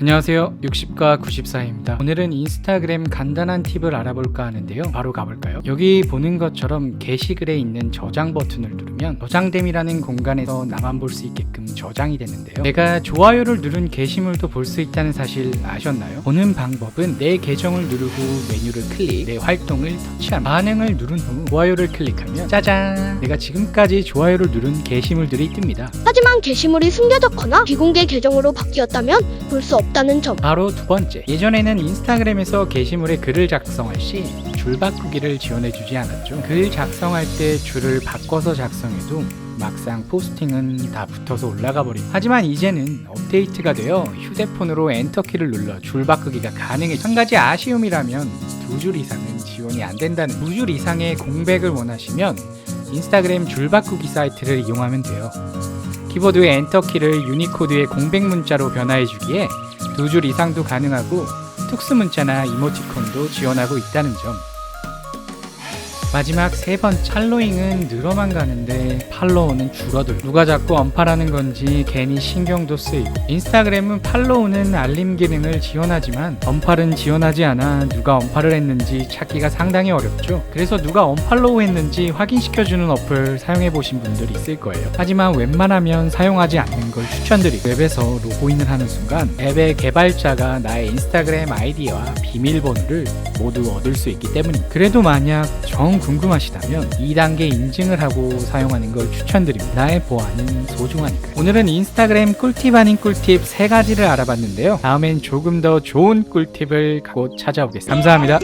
안녕하세요. 60과 94입니다. 오늘은 인스타그램 간단한 팁을 알아볼까 하는데요. 바로 가볼까요? 여기 보는 것처럼 게시글에 있는 저장 버튼을 누르면 저장됨이라는 공간에서 나만 볼 수 있게끔 저장이 되는데요. 내가 좋아요를 누른 게시물도 볼 수 있다는 사실 아셨나요? 보는 방법은 내 계정을 누르고 메뉴를 클릭, 내 활동을 터치하면 반응을 누른 후 좋아요를 클릭하면 짜잔! 내가 지금까지 좋아요를 누른 게시물들이 뜹니다. 하지만 게시물이 숨겨졌거나 비공개 계정으로 바뀌었다면 볼 수 없 다는 점. 바로 두 번째. 예전에는 인스타그램에서 게시물에 글을 작성할 시 줄 바꾸기를 지원해주지 않았죠. 글 작성할 때 줄을 바꿔서 작성해도 막상 포스팅은 다 붙어서 올라가 버립니다. 하지만 이제는 업데이트가 되어 휴대폰으로 엔터키를 눌러 줄 바꾸기가 가능해. 한 가지 아쉬움이라면 두 줄 이상은 지원이 안 된다는. 두 줄 이상의 공백을 원하시면 인스타그램 줄 바꾸기 사이트를 이용하면 돼요. 키보드의 엔터키를 유니코드의 공백 문자로 변화해 주기에 두 줄 이상도 가능하고 특수 문자나 이모티콘도 지원하고 있다는 점. 마지막 세번 팔로잉은 늘어만 가는데 팔로우는 줄어들. 누가 자꾸 언팔하는 건지 괜히 신경도 쓰이고. 인스타그램은 팔로우는 알림 기능을 지원하지만 언팔은 지원하지 않아 누가 언팔을 했는지 찾기가 상당히 어렵죠. 그래서 누가 언팔로우 했는지 확인시켜주는 어플 사용해 보신 분들이 있을 거예요. 하지만 웬만하면 사용하지 않는 걸 추천드리고 웹에서 로그인을 하는 순간 앱의 개발자가 나의 인스타그램 아이디와 비밀번호를 모두 얻을 수 있기 때문입니다. 그래도 만약 정 궁금하시다면 2단계 인증을 하고 사용하는 걸 추천드립니다. 나의 보안은 소중하니까요. 오늘은 인스타그램 꿀팁 아닌 꿀팁 세 가지를 알아봤는데요. 다음엔 조금 더 좋은 꿀팁을 갖고 찾아오겠습니다. 감사합니다.